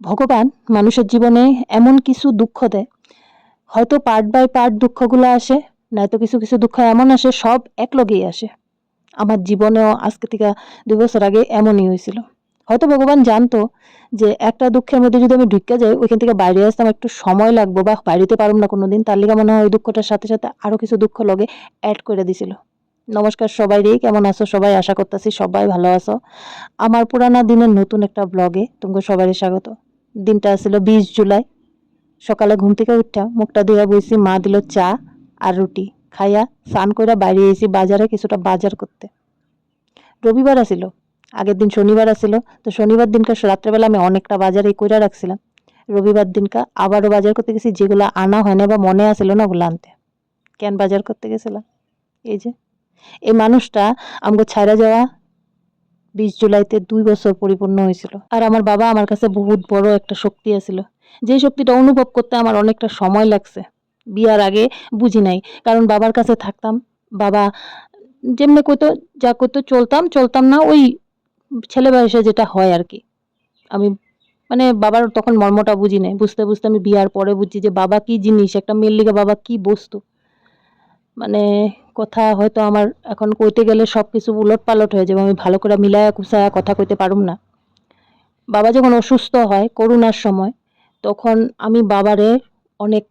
ভগবান মানুষের জীবনে এমন কিছু দুঃখ দেয়। হয়তো পার্ট বাই পার্ট দুঃখগুলো আসে, নয়তো কিছু কিছু দুঃখ এমন আসে, সব এক লগেই আসে। আমার জীবনেও আজকে থেকে দুই বছর আগে এমনই হয়েছিল। হয়তো ভগবান জানতো যে একটা দুঃখের মধ্যে যদি আমি ঢুকে যাই, ওইখান থেকে বাইরে আসতে আমার একটু সময় লাগবো বা বাইরেতে পারব না কোনো দিন তার লিগে মনে হয় ওই দুঃখটার সাথে সাথে আরও কিছু দুঃখ লগে অ্যাড করে দিছিল। নমস্কার সবাই রে কেমন আছো সবাই? আশা করতেছি সবাই ভালো আছো। আমার পুরানা দিনের নতুন একটা ব্লগে তোমাকে সবাই স্বাগত। দিনটা ছিল বিশ জুলাই। সকালে ঘুম থেকে উঠা, মুখটা ধুয়ে বইছি, মা দিল চা আর রুটি। খাইয়া স্নান কইরা বাইরে এসেছি বাজারে কিছুটা বাজার করতে। রবিবার আসিল, আগের দিন শনিবার আসিল। তো শনিবার দিনকার রাত্রেবেলা আমি অনেকটা বাজারে কইরা রাখছিলাম। রবিবার দিনকা আবারও বাজার করতে গেছি, যেগুলো আনা হয় না বা মনে আসিল না ওগুলো আনতে। কেন বাজার করতে গেছিলাম? এই যে, এই মানুষটা আমাকে ছাইরা যাওয়া বিশ জুলাইতে দুই বছর পরিপূর্ণ হয়েছিল। আর আমার বাবা আমার কাছে বহুত বড় একটা শক্তি আছিল। যে শক্তিটা অনুভব করতে আমার অনেকটা সময় লাগছে। বিয়ার আগে বুঝি নাই, কারণ বাবার কাছে থাকতাম। বাবা যেমনি কইতো, যা করতো চলতাম চলতাম না, ওই ছেলে বয়সে যেটা হয় আর কি। আমি মানে বাবার তখন মর্মটা বুঝি নাই। বুঝতে বুঝতে আমি বিয়ার পরে বুঝছি যে বাবা কি জিনিস, একটা মেয়ের লিগে বাবা কি বস্তু। মানে কথা হয়তো আমার এখন কইতে গেলে সব কিছু উলট পালট হয়ে যাবে, আমি ভালো করে মিলায়া কুসায়া কথা কইতে পারুম না। বাবা যখন অসুস্থ হয় করোনার সময়, তখন আমি বাবারে অনেক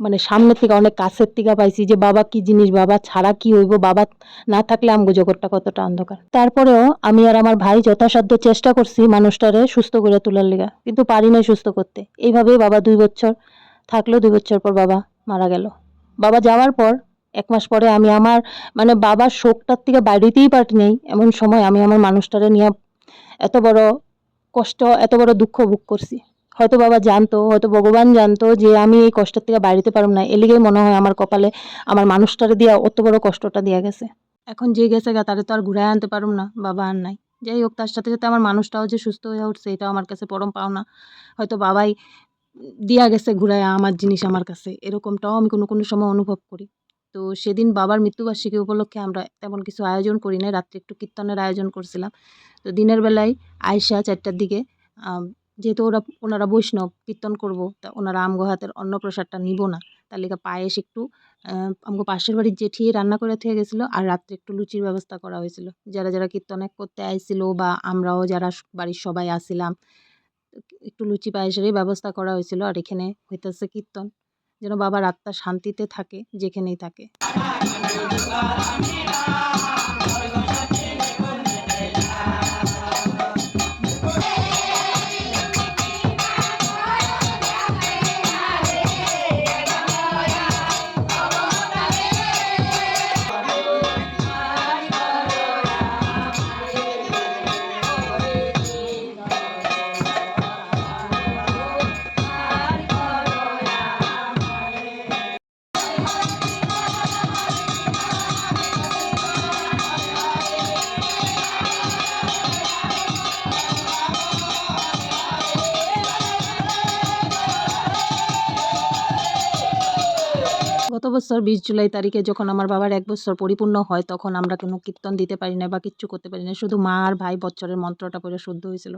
মানে সামনের থেকে অনেক কাছের থেকে পাইছি যে, বাবা, কি জিনিস বাবা? ছাড়া কি হইব? বাবা না থাকলে আমগো জগৎটা কতটা অন্ধকার? তারপরেও আমি আর আমার ভাই যথাসাধ্য চেষ্টা করছি মানুষটারে সুস্থ করে তোলার লেগা, কিন্তু পারি নাই সুস্থ করতে। এইভাবেই বাবা দুই বছর থাকল, দুই বছর পর বাবা মারা গেল। বাবা যাওয়ার পর এক মাস পরে আমি আমার মানে বাবার শোকটার থেকে বাইরেতেই পারি নেই। এমন সময় আমি আমার মানুষটারে নিয়ে এত বড় কষ্ট, এত বড় দুঃখ ভোগ করছি। হয়তো বাবা জানতো, হয়তো ভগবান জানতো যে আমি এই কষ্টের থেকে বাড়িতে পারব না। এলিগেই মনে হয় আমার কপালে আমার মানুষটারে দিয়া অত বড় কষ্টটা দিয়া গেছে। এখন যে গেছে গা, তারে তো আর ঘুরায় আনতে পারুম না, বাবা আর নাই। যাই হোক, তার সাথে সাথে আমার মানুষটাও যে সুস্থ হয়ে উঠছে, এটাও আমার কাছে পরম পাওনা। হয়তো বাবাই দিয়া গেছে ঘুরায় আমার জিনিস আমার কাছে। এরকমটাও আমি কোনো কোনো সময় অনুভব করি। তো সেদিন বাবার মৃত্যুবার্ষিকী উপলক্ষে আমরা তেমন কিছু আয়োজন করি নাই। রাত্রে একটু কীর্তনের আয়োজন করছিলাম। তো দিনের বেলায় আয়সা চারটার দিকে যেহেতু ওরা, ওনারা বৈষ্ণব, কীর্তন করব, তা ওনারা আমগো হাতের অন্নপ্রসাদটা নিব না। তার লিগে পায়েস একটু আমগো পাশের বাড়ির জেঠি রান্না করে থেকে গেছিল আর রাত্রে একটু লুচির ব্যবস্থা করা হয়েছিল। যারা যারা কীর্তনে করতে আইছিল বা আমরাও যারা বাড়ির সবাই আসিলাম, একটু লুচি পায়েসেরই ব্যবস্থা করা হয়েছিল আর এখানে হইতেছে কীর্তন। যেন বাবার আত্মা শান্তিতে থাকে যেখানেই থাকে। গত বছর বিশ জুলাই তারিখে যখন আমার বাবার এক বছর পরিপূর্ণ হয়, তখন আমরা কোনো কীর্তন দিতে পারি না বা কিচ্ছু করতে পারি না। শুধু মা আর ভাই বছরের মন্ত্রটা পড়ে শুদ্ধ হয়েছিল।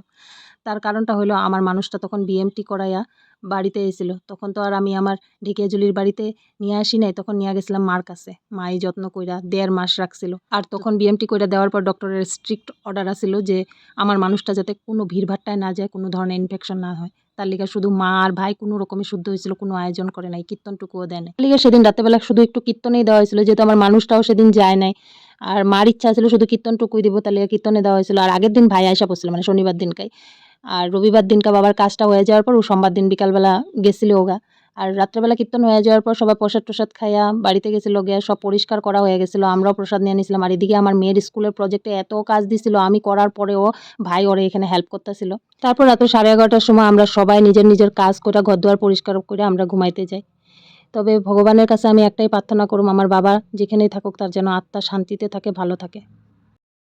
তার কারণটা হলো আমার মানুষটা তখন বিএমটি করাইয়া বাড়িতে এসেছিল। তখন তো আর আমি আমার ঢেকিয়াজুলির বাড়িতে নিয়ে আসি নাই, তখন নিয়ে গেছিলাম মার কাছে। মাই যত্ন কইরা দেড় মাস রাখছিল। আর তখন বিএমটি কইরা দেওয়ার পর ডক্টরের স্ট্রিক্ট অর্ডার আসছিল যে, আমার মানুষটা যাতে কোনো ভিড়ভাট্টায় না যায়, কোনো ধরনের ইনফেকশন না হয়। তার লিগে শুধু মা আর ভাই কোনো রকমে শুদ্ধ হয়েছিল, কোনো আয়োজন করে নাই, কীর্তনটুকুও দেয় নাই। লিগে সেদিন রাতেবেলা শুধু একটু কীর্তনেই দেওয়া হয়েছিল, যেহেতু আমার মানুষটাও সেদিন যায় নাই। আর মার ইচ্ছা ছিল শুধু কীর্তনটুকুই দিব তার লিগে কীর্তনে দেওয়া হয়েছিল। আর আগের দিন ভাই আসা পড়ছিল মানে শনিবার দিনকাই। আর রবিবার দিনকা বাবার কাজটা হয়ে যাওয়ার পর ও সোমবার দিন বিকালবেলা গেছিল ওগা। আর রাত্রেবেলা কীর্তন হয়ে যাওয়ার পর সবাই প্রসাদ টসাদ খাইয়া বাড়িতে গেছিল, গিয়া সব পরিষ্কার করা হয়ে গেছিল। আমরাও প্রসাদ নিয়ে নিয়েছিলাম আর এদিকে আমার মেয়ের স্কুলের প্রজেক্টে এত কাজ দিছিল, আমি করার পরেও ভাই ওরে এখানে হেল্প করতেছিল। তারপর রাত সাড়ে এগারোটার সময় আমরা সবাই নিজের নিজের কাজ করে ঘর দুয়ার পরিষ্কার করে আমরা ঘুমাইতে যাই। তবে ভগবানের কাছে আমি একটাই প্রার্থনা করুম, আমার বাবা যেখানেই থাকুক তার যেন আত্মা শান্তিতে থাকে, ভালো থাকে।